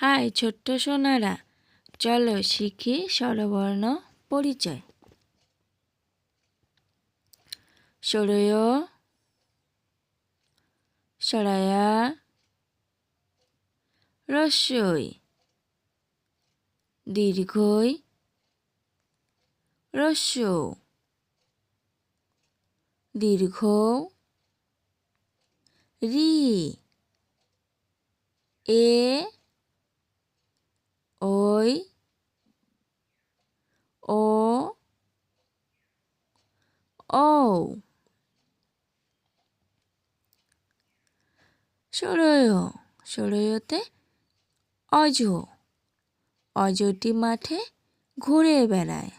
High, ছোট্ট সোনারা। চলো শিখি স্বরবর্ণ পরিচয়। সরয়, সরায়া, রস্যই। দীর্ঘই রস্য দীর্ঘ, রি, এ ওই ও সরয় সরয়তে অজ। অজটি মাঠে ঘুরে বেড়ায়।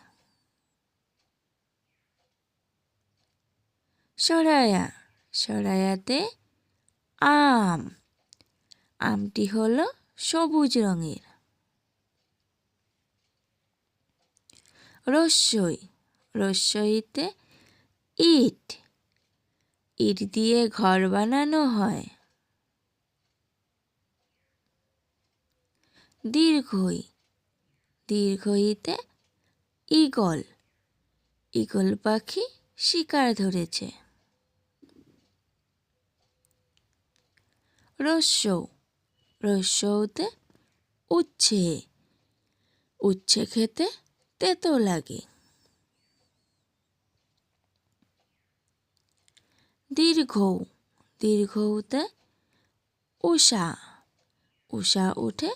সরায়া সরায়াতে আম। আমটি হলো সবুজ রঙের। রস্যই, রস্যইতে ইট। ইট দিয়ে ঘর বানানো হয়। দীর্ঘই। দীর্ঘইতে ইগল ইগল পাখি শিকার ধরেছে। রস্য রস্যতে উচ্ছে। উচ্ছে খেতে তেতো লাগে। দীর্ঘ দীর্ঘ দীর্ঘতে উষা উষা উঠে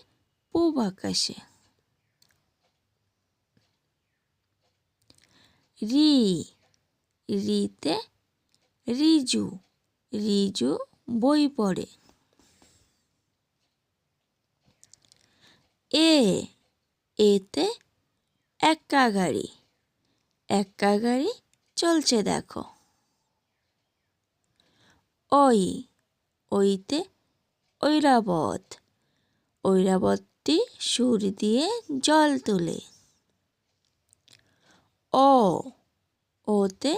পূব আকাশে। রি, রিতে রিজু রিজু বই পড়ে। এ, এতে এক্কা গাড়ি এক্কা গাড়ি চলছে দেখো। ওই ওইতে ঐরাবত ঐরাবতটি সুর দিয়ে জল তোলে ও ওতে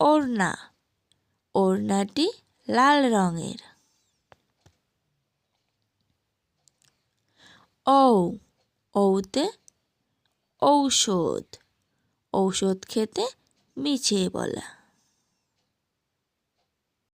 ওড়না ওড়নাটি লাল রঙের ঔ ঔতে ঔষধ ঔষধ খেতে মিছিয়ে বলা।